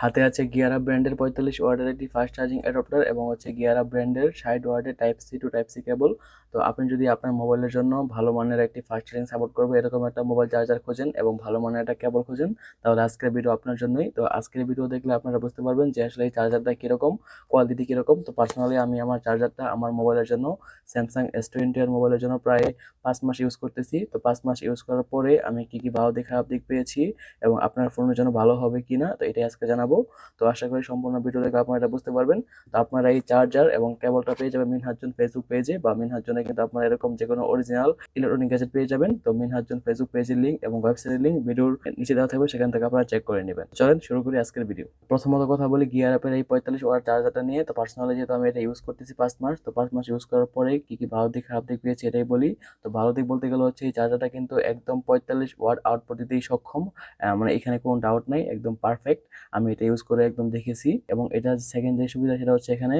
হাতে আছে গিয়ারা ব্র্যান্ডের পঁয়তাল্লিশ ওয়ার্ডের একটি ফাস্ট চার্জিং অ্যাডাপ্টার এবং হচ্ছে গিয়ারা ব্র্যান্ডের ষাট ওয়ার্ডের type C to type C cable তো আপনি যদি আপনার মোবাইলের জন্য ভালো মানের একটি ফাস্ট চার্জিং সাপোর্ট করবে, এরকম একটা মোবাইল চার্জার খোঁজেন এবং ভালো মানের একটা কেবল খোঁজেন, তাহলে আজকের ভিডিও আপনার জন্যই। তো আজকের ভিডিও দেখলে আপনারা বুঝতে পারবেন যে আসলে এই চার্জারটা কীরকম কোয়ালিটি কীরকম। তো পার্সোনালি আমি আমার চার্জারটা আমার মোবাইলের জন্য স্যামসাং এস টোয়েন্টি এর মোবাইলের জন্য প্রায় পাঁচ মাস ইউজ করতেছি। তো পাঁচ মাস ইউজ করার পরে আমি কী কী ভালো দিক খারাপ দিক পেয়েছি এবং আপনার ফোনের জন্য ভালো হবে কি না তো এটাই আজকে জানাব। তো আশা করি সম্পূর্ণ ভিডিও দেখে আপনারা এটা বুঝতে পারবেন। তো আপনারা এই চার্জার এবং কেবলটা পেয়ে যাবেন মিনহাজুন ফেসবুক পেজে বা মিনহাজুনে কিন্তু আপনারা এরকম যে কোনো অরিজিনাল ইলেকট্রনিক গ্যাজেট পেয়ে যাবেন। তো মিনহাজুন ফেসবুক পেজের লিঙ্ক এবং ওয়েবসাইটের লিঙ্ক ভিডিওর নিচে দেওয়া থাকবে, সেখান থেকে আপনারা চেক করে নেবেন। চলেন শুরু করি আজকের ভিডিও প্রথমত কথা বলি গিয়ার অ্যাপের এই পঁয়তাল্লিশ ওয়ার চার্জারটা নিয়ে, তো পার্সোনালি যেহেতু আমি এটা ইউজ করতেছি পাঁচ মাস, তো পাঁচ মাস ইউজ করার পরে কি কি ভালো দিক, খারাপ দিক পেয়েছি এটাই বলি। তো ভালো দিক বলতে গেলে হচ্ছে এই চার্জারটা কিন্তু একদম পঁয়তাল্লিশ ওয়াট আউটপুট দিতেই সক্ষম। মানে এখানে কোনো ডাউট নাই, একদম পারফেক্ট আমি এটা ইউজ করে একদম দেখেছি এবং এটা সেকেন্ড যে সুবিধা সেটা হচ্ছে এখানে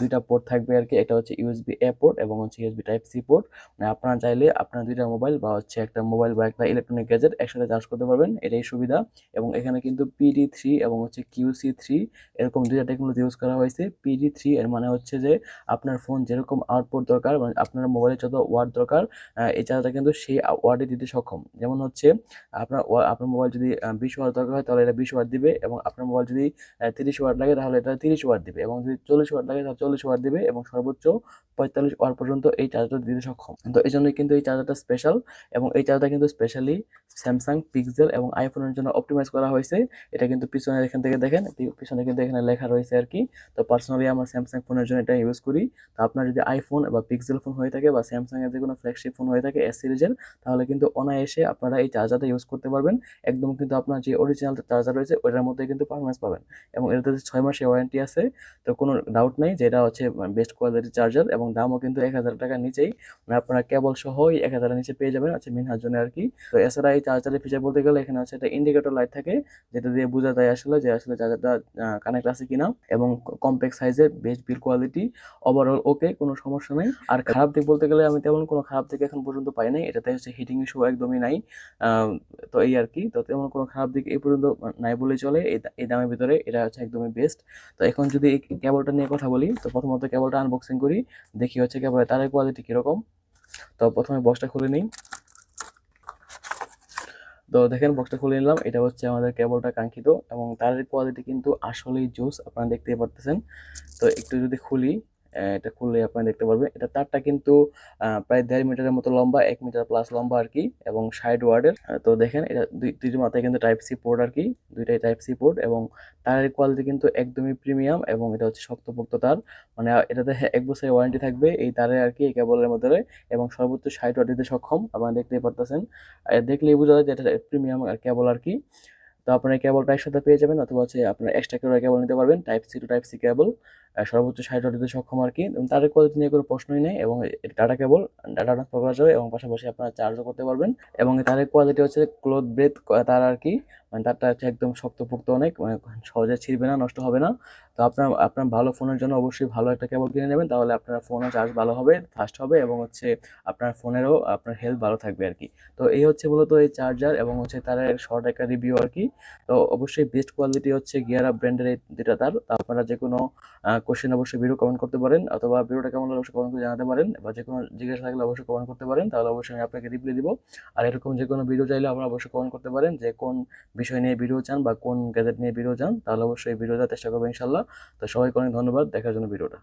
দুইটা পোর্ট থাকবে আর কি এটা হচ্ছে ইউএসবি এ পোর্ট এবং হচ্ছে ইউএসবি টাইপ সি পোর্ট মানে আপনারা চাইলে আপনার দুইটা মোবাইল বা হচ্ছে একটা মোবাইল বা একটা ইলেকট্রনিক গ্যাজেট একসাথে চার্জ করতে পারবেন, এটাই সুবিধা। এবং এখানে কিন্তু পিডি থ্রি এবং হচ্ছে কিউসি থ্রি এরকম দুইটা টেকনোলজি ইউজ করা হয়েছে। পিডি থ্রি এর মানে হচ্ছে যে আপনার ফোন যেরকম আউটপুট দরকার মানে আপনার মোবাইলে যত ওয়ার্ড দরকার এই চার্জারটা কিন্তু সেই ওয়ার্ডে দিতে সক্ষম। যেমন হচ্ছে আপনার আপনার মোবাইল যদি বিশ ওয়াট দরকার হয় তাহলে এটা বিশ ওয়াট দিবে এবং আপনার মোবাইল যদি তিরিশ ওয়াট লাগে তাহলে এটা তিরিশ ওয়াট দিবে এবং যদি চল্লিশ ওয়াট লাগে তাহলে চল্লিশ ওয়াট দিবে এবং সর্বোচ্চ পঁয়তাল্লিশ ওয়াট পর্যন্ত এই চার্জারটা দিতে সক্ষম। তো এই জন্যই কিন্তু এই চার্জারটা স্পেশাল এবং এই চার্জারটা কিন্তু স্পেশালি স্যামসাং পিক্সেল এবং আইফোনের জন্য অপটিমাইজ করা হয়েছে। এটা কিন্তু পিছনে এখান থেকে দেখেন পিছনে কিন্তু এখানে লেখা রয়েছে আর কি। তো পার্সোনালি আমার স্যামসাং ফোনের জন্য এটা ইউজ করি। তো আপনার যদি আইফোন বা পিক্সেল ফোন হয়ে থাকে বা স্যামসাং এর যে কোনো ফ্ল্যাগশিপ ফোন হয়ে থাকে এস সিরিজের তাহলে কিন্তু অনায়াসে আপনারা এই চার্জারটা ইউজ করতে পারবেন। একদম কিন্তু আপনার যে অরিজিনাল চার্জার রয়েছে, ওটার মধ্যে কিন্তু পারফরমেন্স পাবেন। এবং এটাতে ছয় মাসের ওয়ারেন্টি আছে। তো কোনো ডাউট নেই যে এটা হচ্ছে বেস্ট কোয়ালিটির চার্জার এবং দামও কিন্তু এক হাজার টাকার নিচেই। মানে আপনারা কেবল সহ এক হাজারের নিচে পেয়ে যাবেন হচ্ছে মিনহার জন্য আর কি। তো এছাড়া এই চার্জারের ফিচার বলতে গেলে এখানে হচ্ছে একটা ইন্ডিকেটর লাইট থাকে, যেটা দিয়ে বোঝা যায় আসলে যে আসলে চার্জারটা কানেক্ট আছে কিনা এবং কম্প্যাক্ট সাইজের best build quality overall okay কোনো সমস্যা নেই। আর খারাপ দিক বলতে গেলে আমি তেমন কোনো খারাপ দিক এখন পর্যন্ত পাই নাই। এটাতে হচ্ছে হিটিং ইস্যু একদমই নাই। তো এই আর কি। তো তেমন কোনো খারাপ দিক এই পর্যন্ত নাই বলেই চলে। এই এই দামের ভিতরে, এটা হচ্ছে একদমই বেস্ট তো এখন যদি এই কেবলটা নিয়ে কথা বলি, তো প্রথমত কেবলটা আনবক্সিং করি, দেখি হচ্ছে কেবলের তারের কোয়ালিটি কীরকম। তো প্রথমে বক্সটা খুলে নিই। তো দেখেন বক্সটা খুলে নিলাম। এটা হচ্ছে আমাদের কেবলটা কাঙ্ক্ষিত এবং তারের কোয়ালিটি কিন্তু আসলেই জুস, আপনারা দেখতেই পারতেছেন। তো একটু যদি খুলি এটা খুললে আপনারা দেখতে পারবেন। এটা তারটা কিন্তু প্রায় দেড় মিটারের মতো লম্বা, এক মিটার প্লাস লম্বা আর কি, এবং ষাট ওয়ার্ডের তো দেখেন, এটা দুই দুইটি মাথায় কিন্তু টাইপ সি পোর্ট আর কি, দুইটাই টাইপ সি পোর্ট এবং তারের কোয়ালিটি কিন্তু একদমই প্রিমিয়াম এবং এটা হচ্ছে শক্তপোক্ত তার। মানে এটাতে এক বছরের ওয়ারেন্টি থাকবে এই তারে আর কি, এই কেবলের মধ্যে, এবং সর্বোচ্চ ষাট ওয়াট দিতে সক্ষম, আপনারা দেখতেই পারতেছেন। দেখলেই বোঝা যায় যে এটা প্রিমিয়াম কেবল আর কি। তো আপনার কেবল কেবলটা সাথে পেয়ে যাবেন অথবা হচ্ছে আপনার এক্সট্রা করে কেবল নিতে পারবেন type C to type C cable সর্বোচ্চ ষাট দিতে সক্ষম আর কি। এবং তারের কোয়ালিটি নিয়ে কোনো প্রশ্নই নেই এবং ডাটা কেবল ডাটা ট্রান্সফার করা যাবে এবং পাশাপাশি আপনারা চার্জও করতে পারবেন। এবং তাদের কোয়ালিটি হচ্ছে ক্লোথ ব্রেথ তার আর কি মানে তারটা হচ্ছে একদম শক্তপোক্ত অনেক মানে সহজে ছিঁড়বে না, নষ্ট হবে না। তো আপনার আপনার ভালো ফোনের জন্য অবশ্যই ভালো একটা কেবল কিনে নেবেন, তাহলে আপনার ফোনও চার্জ ভালো হবে ফাস্ট হবে এবং হচ্ছে আপনার ফোনেরও আপনার হেলথ ভালো থাকবে আর কি। তো এই হচ্ছে মূলত এই চার্জার এবং হচ্ছে তার শর্ট একটা রিভিউ আর কি। তো অবশ্যই বেস্ট কোয়ালিটি হচ্ছে গিয়ারা ব্র্যান্ডের এই দুটা তার। আপনারা যে কোনো কোশ্চেন অবশ্যই ভিডিও কমেন্ট করতে পারেন অথবা ভিডিওটা কেমন লাগল অবশ্যই কমেন্ট করে জানাতে পারেন বা যে কোনো জিজ্ঞাসা থাকলে অবশ্যই কমেন্ট করতে পারেন, তাহলে অবশ্যই আমি আপনাকে রিপ্লাই দিব। আর এরকম যে কোনো ভিডিও চাইলে আপনারা অবশ্যই কমেন্ট করতে পারেন যে কোন বিষয় নিয়ে ভিডিও চান বা কোন গ্যাজেট নিয়ে ভিডিও চান, তাহলে অবশ্যই ভিডিও দেওয়ার চেষ্টা করবেন ইনশাল্লাহ তো সবাইকে অনেক ধন্যবাদ, দেখার জন্য ভিডিওটা।